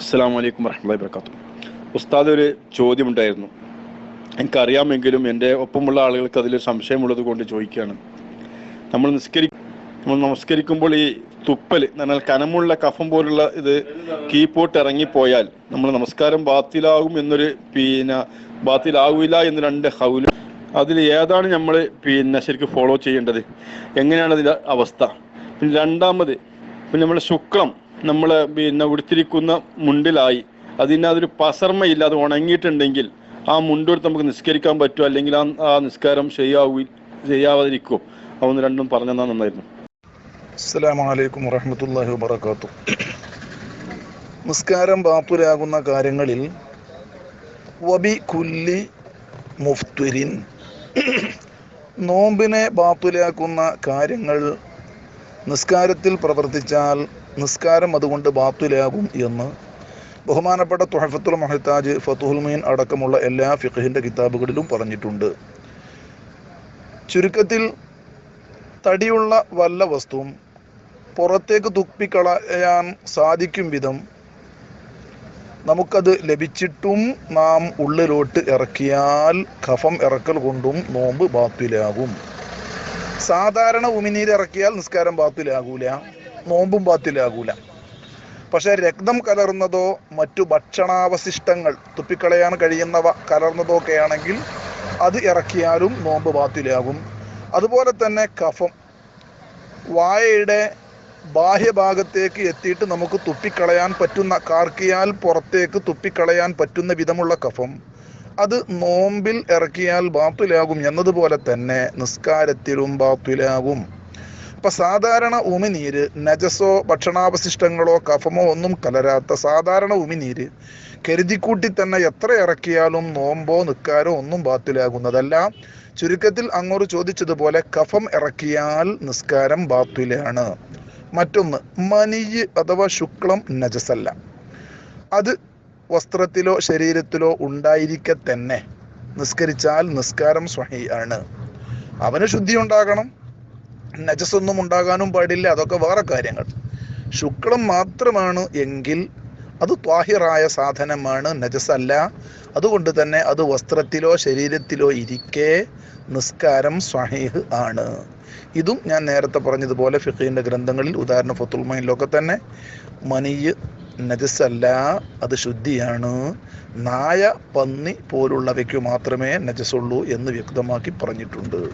അസ്സാം വലൈക്കും വർഹമുല്ലാ വർക്കാത്തു ഉസ്താദ് ഒരു ചോദ്യമുണ്ടായിരുന്നു. എനിക്കറിയാമെങ്കിലും എന്റെ ഒപ്പമുള്ള ആളുകൾക്ക് അതിൽ സംശയമുള്ളത് കൊണ്ട് ചോദിക്കുകയാണ്. നമ്മൾ നിസ്കരി നമ്മൾ നമസ്കരിക്കുമ്പോൾ ഈ തുപ്പൽ എന്നാൽ കനമുള്ള കഫം പോലുള്ള ഇത് കീപ്പോട്ട് ഇറങ്ങിപ്പോയാൽ നമ്മൾ നമസ്കാരം ബാത്തിലാകും എന്നൊരു പിന്നെ ബാത്തിലാവില്ല എന്ന് രണ്ട് ഹൗൽ. അതിൽ ഏതാണ് നമ്മൾ പിന്നെ ശരിക്കും ഫോളോ ചെയ്യേണ്ടത്? എങ്ങനെയാണ് അതിന്റെ അവസ്ഥ? പിന്നെ രണ്ടാമത് പിന്നെ നമ്മുടെ ശുക്ലം നമ്മൾ പിന്നെ ഉടുത്തിരിക്കുന്ന മുണ്ടിലായി. അതിനൊരു അതൊരു പസർമയില്ല അത് ഉണങ്ങിയിട്ടുണ്ടെങ്കിൽ ആ മുണ്ടെടുത്ത് നമുക്ക് നിസ്കരിക്കാൻ പറ്റുമോ അല്ലെങ്കിൽ ആ ആ നിസ്കാരം ശരിയാവൂ ശരിയാവാതിരിക്കുമോ അതൊന്ന് രണ്ടും പറഞ്ഞു തന്നാൽ നന്നായിരുന്നു. അസ്സലാമു അലൈക്കും വാത്തു നിസ്കാരം ബാപ്പുരാകുന്ന കാര്യങ്ങളിൽ വബി കുല്ലി മുഫ്തുരിൻ. നോമ്പിനെ ബാത്തുലാക്കുന്ന കാര്യങ്ങൾ നിസ്കാരത്തിൽ പ്രവർത്തിച്ചാൽ നിസ്കാരം അതുകൊണ്ട് ബാത്തുലാകും എന്ന്. ബഹുമാനപ്പെട്ട തുഹഫത്തുൽ മൊഹത്താജ് ഫത്തുഹുൽമീൻ അടക്കമുള്ള എല്ലാ ഫിഖഹിന്റെ കിതാബുകളിലും പറഞ്ഞിട്ടുണ്ട്. ചുരുക്കത്തിൽ തടിയുള്ള വല്ല വസ്തുവും പുറത്തേക്ക് തുപ്പിക്കളയാൻ സാധിക്കും വിധം നമുക്കത് ലഭിച്ചിട്ടും നാം ഉള്ളിലോട്ട് ഇറക്കിയാൽ കഫം ഇറക്കൽ കൊണ്ടും നോമ്പ് ബാത്തിലാകും. സാധാരണ ഉമിനീര് ഇറക്കിയാൽ നിസ്കാരം ബാത്തിലാകൂല. നോമ്പും ബാത്തിലാകൂല. പക്ഷെ രക്തം കലർന്നതോ മറ്റു ഭക്ഷണാവശിഷ്ടങ്ങൾ തുപ്പിക്കളയാൻ കഴിയുന്നവ കലർന്നതോ ഒക്കെ ആണെങ്കിൽ അത് ഇറക്കിയാലും നോമ്പ് ബാത്തിലാകും. അതുപോലെ തന്നെ കഫം. വായയുടെ ബാഹ്യഭാഗത്തേക്ക് എത്തിയിട്ട് നമുക്ക് തുപ്പിക്കളയാൻ പറ്റുന്ന കാർക്കിയാൽ പുറത്തേക്ക് തുപ്പിക്കളയാൻ പറ്റുന്ന വിധമുള്ള കഫം. അത് നോമ്പിൽ ഇറക്കിയാൽ ബാത്തിലാകും എന്നതുപോലെ തന്നെ നിസ്കാരത്തിലും ബാത്തുലാകും. ഇപ്പൊ സാധാരണ ഉമിനീര് നജസോ ഭക്ഷണാവശിഷ്ടങ്ങളോ കഫമോ ഒന്നും കലരാത്ത സാധാരണ ഉമിനീര് കരുതിക്കൂട്ടി തന്നെ എത്ര ഇറക്കിയാലും നോമ്പോ നിക്കാരോ ഒന്നും ബാത്തിലാകുന്നതല്ല. ചുരുക്കത്തിൽ അങ്ങോട്ട് ചോദിച്ചതുപോലെ കഫം ഇറക്കിയാൽ നിസ്കാരം ബാത്തിലാണ്. മറ്റൊന്ന് മനിയ് അഥവാ ശുക്ലം നജസല്ല. അത് വസ്ത്രത്തിലോ ശരീരത്തിലോ ഉണ്ടായിരിക്കെ തന്നെ നിസ്കരിച്ചാൽ നിസ്കാരം സ്വഹി ആണ്. അവന് ശുദ്ധി ഉണ്ടാകണം. നജസൊന്നും ഉണ്ടാകാനും പാടില്ല. അതൊക്കെ വേറെ കാര്യങ്ങൾ. ശുക്ലം മാത്രമാണ് എങ്കിൽ അത് ത്വാഹിറായ സാധനമാണ്. നജസല്ല അതുകൊണ്ട് തന്നെ അത് വസ്ത്രത്തിലോ ശരീരത്തിലോ ഇരിക്കെ നിസ്കാരം സ്വഹീഹ് ആണ്. ഇതും ഞാൻ നേരത്തെ പറഞ്ഞതുപോലെ ഫിഖീന്റെ ഗ്രന്ഥങ്ങളിൽ ഉദാഹരണ ഫത്തുൽമയിലൊക്കെ തന്നെ. മനിയ് നജസല്ല അത് ശുദ്ധിയാണ്. നായ പന്നി പോലുള്ളവയ്ക്ക് മാത്രമേ നജസുള്ളൂ എന്ന് വ്യക്തമാക്കി പറഞ്ഞിട്ടുണ്ട്.